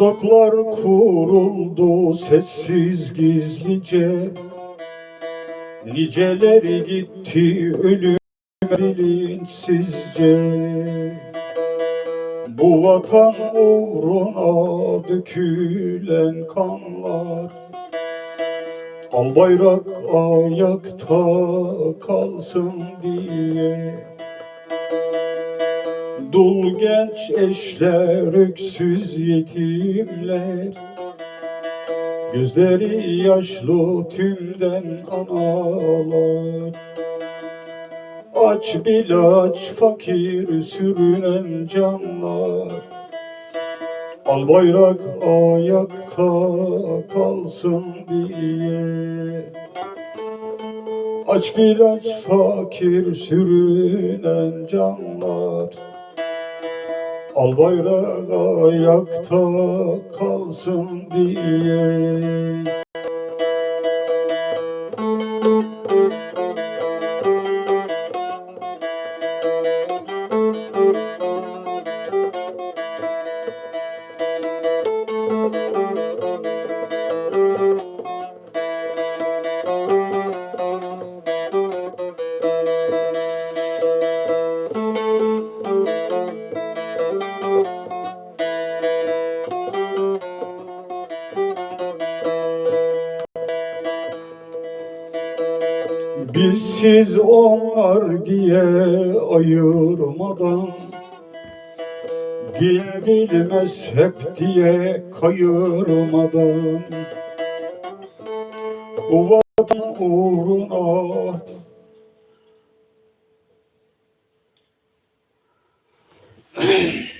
Tuzaklar kuruldu sessiz gizlice. Niceleri gitti ölüm bilinçsizce. Bu vatan uğruna dökülen kanlar. Al bayrak ayakta kalsın diye Dul genç eşler, öksüz yetimler. Gözleri yaşlı tümden analar Aç bilaç fakir sürünen canlar. Al bayrak ayakta kalsın diye. Aç bilaç fakir sürünen canlar Al bayrak ayakta kalsın diye Biz siz onlar diye ayırmadan Din dil mezhep diye kayırmadan. Vatan uğruna